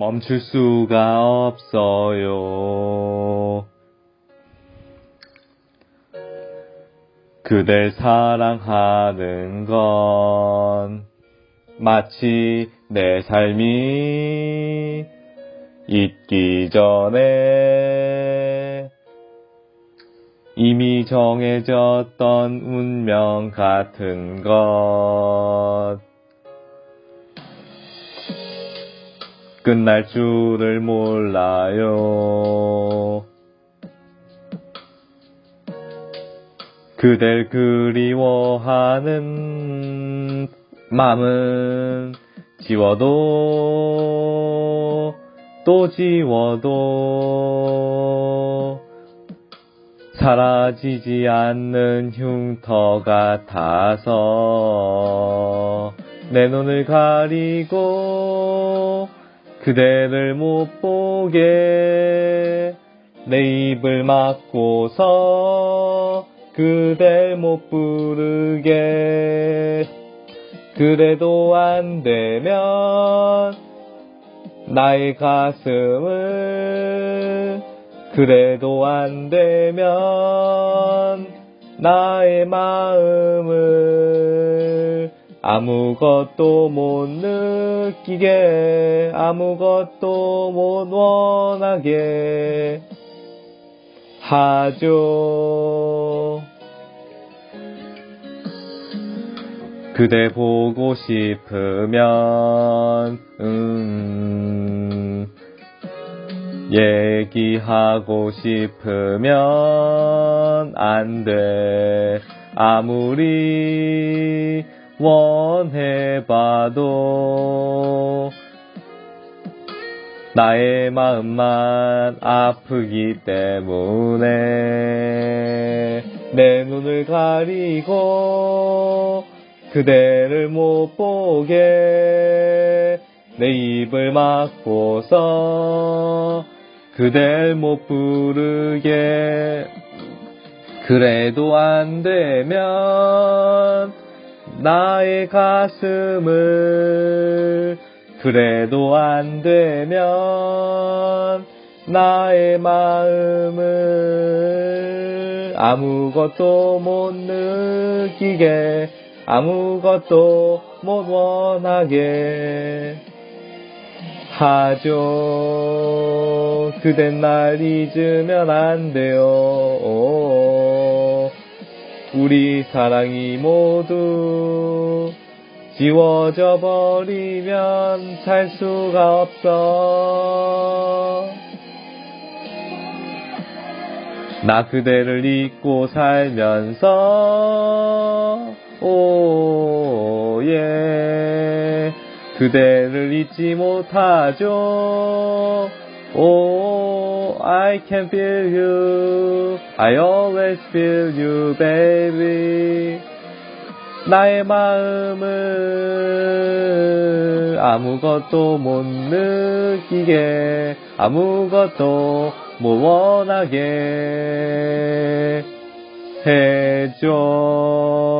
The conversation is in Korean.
멈출 수가 없어요. 그댈 사랑하는 건 마치 내 삶이 있기 전에 이미 정해졌던 운명 같은 것 끝날 줄을 몰라요. 그댈 그리워하는 마음은 지워도 또 지워도 사라지지 않는 흉터 같아서 내 눈을 가리고 그대를 못 보게 내 입을 막고서 그댈 못 부르게. 그래도 안 되면 나의 가슴을 그래도 안 되면 나의 마음을 아무것도 못 느끼게 아무것도 못 원하게 하죠. 그대 보고 싶으면 음 얘기하고 싶으면 안 돼. 아무리 원해봐도 나의 마음만 아프기 때문에 내 눈을 가리고 그대를 못 보게 내 입을 막고서 그댈 못 부르게 그래도 안 되면 나의 가슴을 그래도 안 되면 나의 마음을 아무것도 못 느끼게 아무것도 못 원하게 하죠. 그댄 날 잊으면 안 돼요. 우리 사랑이 모두 지워져 버리면 살 수가 없어. 나 그대를 잊고 살면서 오, 예. 그대를 잊지 못하죠. 오, I can feel you. I always feel you, baby. 나의 마음을 아무것도 못 느끼게, 아무것도 못 원하게 해줘.